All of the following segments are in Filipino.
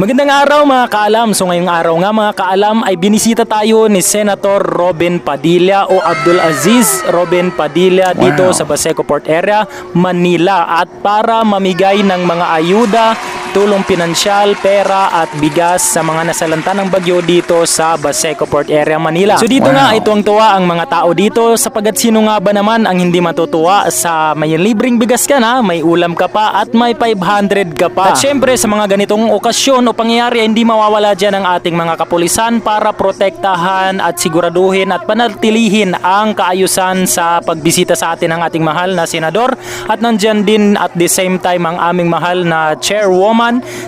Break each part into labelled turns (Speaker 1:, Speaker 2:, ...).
Speaker 1: Magandang araw mga kaalam. So ngayong araw nga mga kaalam ay binisita tayo ni Senator Robin Padilla o Abdul Aziz Robin Padilla dito
Speaker 2: Wow.
Speaker 1: sa Baseco Port Area, Manila at para mamigay ng mga ayuda, tulong pinansyal, pera at bigas sa mga nasalanta ng bagyo dito sa Baseco Port Area, Manila. So dito
Speaker 2: Wow.
Speaker 1: nga ay tuwang-tuwa ang mga tao dito sapagat sino nga ba naman ang hindi matutuwa sa may libreng bigas ka na, may ulam ka pa at may 500 ka pa. At syempre sa mga ganitong okasyon o pangyayari ay hindi mawawala dyan ang ating mga kapulisan para protektahan at siguraduhin at panatilihin ang kaayusan sa pagbisita sa atin ng ating mahal na senador at nandyan din at the same time ang aming mahal na chairwoman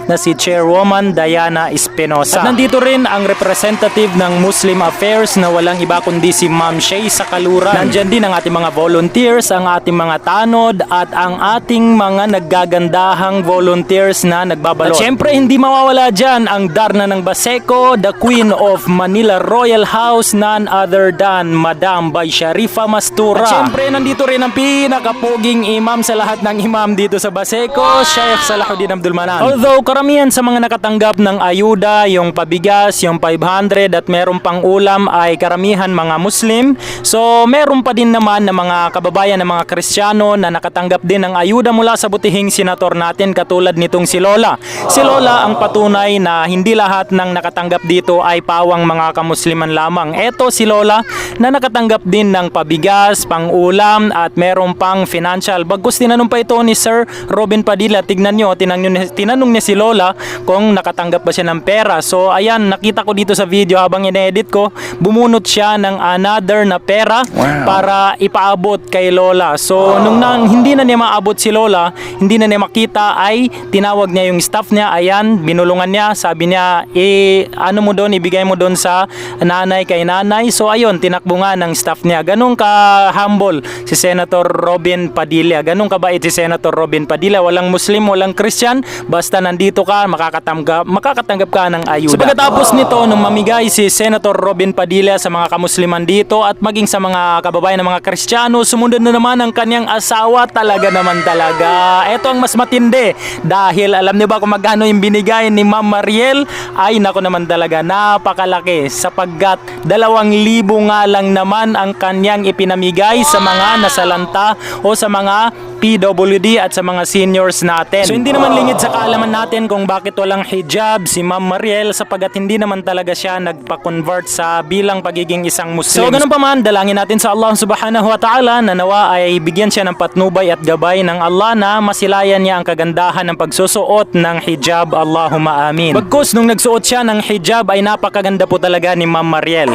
Speaker 1: na si chairwoman Diana Espinosa. At nandito rin ang representative ng Muslim Affairs na walang iba kundi si Ma'am Shay sa Kaluran. Nandyan din ang ating mga volunteers, ang ating mga tanod at ang ating mga naggagandahang volunteers na nagbabalot. At syempre hindi mawawala dyan ang Darna ng Baseco, the Queen of Manila Royal House, none other than Madam by Sharifa Mastura. At syempre nandito rin ang pinakapuging imam sa lahat ng imam dito sa Baseco, Sheikh Salahuddin Abdul Manan. Although karamihan sa mga nakatanggap ng ayuda, yung pabigas, yung 500 at meron pang ulam ay karamihan mga Muslim. So meron pa din naman na mga kababayan ng mga Kristiyano na nakatanggap din ng ayuda mula sa butihing senator natin katulad nitong si Lola. Si Lola ang patunay na hindi lahat ng nakatanggap dito ay pawang mga kamusliman lamang. Eto si Lola na nakatanggap din ng pabigas, pang-ulam at meron pang financial. Bagkus tinanong pa ito ni Sir Robin Padilla. Tignan nyo, tinanong, niya- tinanong niya si Lola kung nakatanggap ba siya ng pera. So ayan, nakita ko dito sa video habang ine-edit ko, bumunot siya ng another na pera
Speaker 2: Wow.
Speaker 1: para ipaabot kay Lola. So nung nang hindi na niya maabot si Lola, hindi na niya makita ay tinawag niya yung staff niya. Ayan, binulungan niya. Sabi niya, eh, ano mo doon, ibigay mo doon sa nanay kay nanay. So ayun, tinakbo nga ng staff niya. Ganun ka-humble si Senator Robin Padilla. Ganun kabait si Senator Robin Padilla. Walang Muslim, walang Christian. Basta nandito ka, makakatanggap, makakatanggap ka ng ayuda. So pagkatapos nito, nung mamigay si Senator Robin Padilla sa mga kamusliman dito at maging sa mga kababayan ng mga Kristiyano, sumunod na naman ang kanyang asawa. Talaga naman talaga. Ito ang mas matindi. Dahil alam niyo ba kung magkano yung binigay ni Ma'am Mariel? Ay nako naman talaga, napakalaki. Sapagkat dalawang libo nga lang naman ang kanyang ipinamigay sa mga nasalanta o sa mga PWD at sa mga seniors natin. So hindi naman lingid sa kaalaman natin kung bakit walang hijab si Ma'am Mariel sapagat hindi naman talaga siya nagpa-convert sa bilang pagiging isang Muslim. So ganun pa man, dalangin natin sa Allah subhanahu wa ta'ala na nawa ay bigyan siya ng patnubay at gabay ng Allah na masilayan niya ang kagandahan ng pagsusuot ng hijab. Allahumma amin. Bagkus nung nagsuot siya ng hijab ay napakaganda po talaga ni Ma'am Mariel.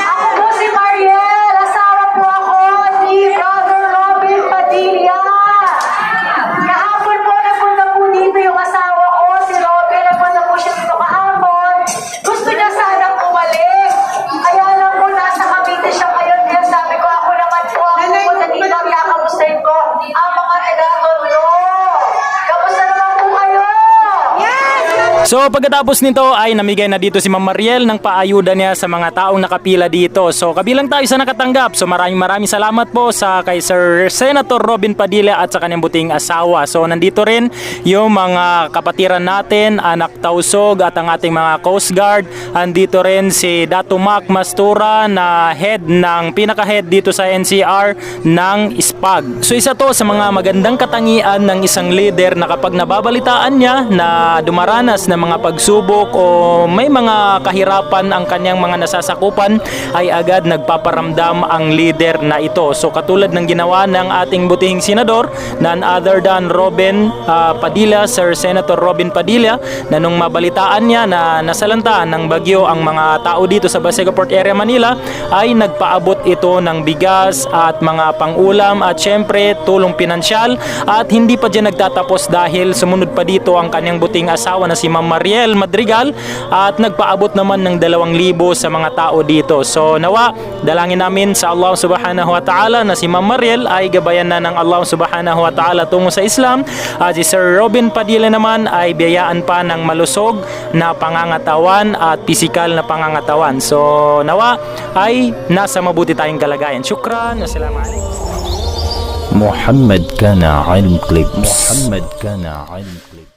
Speaker 3: Ako po si Mariel. Asawa po ako ni Brother Robin Padilla. Kahapon po napunta po dito yung asawa ko, si Robin. Napunta po siya dito kahapon. Gusto niya sanang umalik. Kaya lang po nasa Cavite siya ngayon. Kaya sabi ko, ako naman po ako pupunta dito. Kaya kamustahin ko ang mga taga-tondo. Kamusta naman po kayo? Yes!
Speaker 1: So pagkatapos nito ay namigay na dito si Ma'am Mariel ng paayuda niya sa mga taong nakapila dito. So kabilang tayo sa nakatanggap. So maraming maraming salamat po sa kay Sir Senator Robin Padilla at sa kanyang buting asawa. So nandito rin yung mga kapatiran natin, anak Tausog at ang ating mga Coast Guard. Andito rin si Dato Mac Mastura na head ng pinaka-head dito sa NCR ng SPAG. So isa to sa mga magandang katangian ng isang leader na kapag nababalitaan niya na dumaranas ng mga pagsubok o may mga kahirapan ang kanyang mga nasasakupan ay agad nagpaparamdam ang leader na ito. So katulad ng ginawa ng ating butihing senador, none other than Robin ah, Padilla, Sir Senator Robin Padilla, na nung mabalitaan niya na nasalanta ng bagyo ang mga tao dito sa Baseco Port Area Manila ay nagpaabot ito ng bigas at mga pangulam at syempre tulong pinansyal at hindi pa dyan nagtatapos dahil sumunod pa dito ang kanyang buting asawa na si Ma'am Mariel Madrigal at nagpaabot naman ng 2,000 sa mga tao dito. So nawa, dalangin namin sa Allah subhanahu wa ta'ala na si Ma'am Mariel ay gabayan na ng Allah subhanahu wa ta'ala tungo sa Islam at si Sir Robin Padilla naman ay biyayaan pa ng malusog na pangangatawan at pisikal na pangangatawan. So nawa ay nasa mabuti tayong kalagayan. Shukran. Assalamualaikum.
Speaker 2: محمد كان علم كليبس محمد كان علم كليبس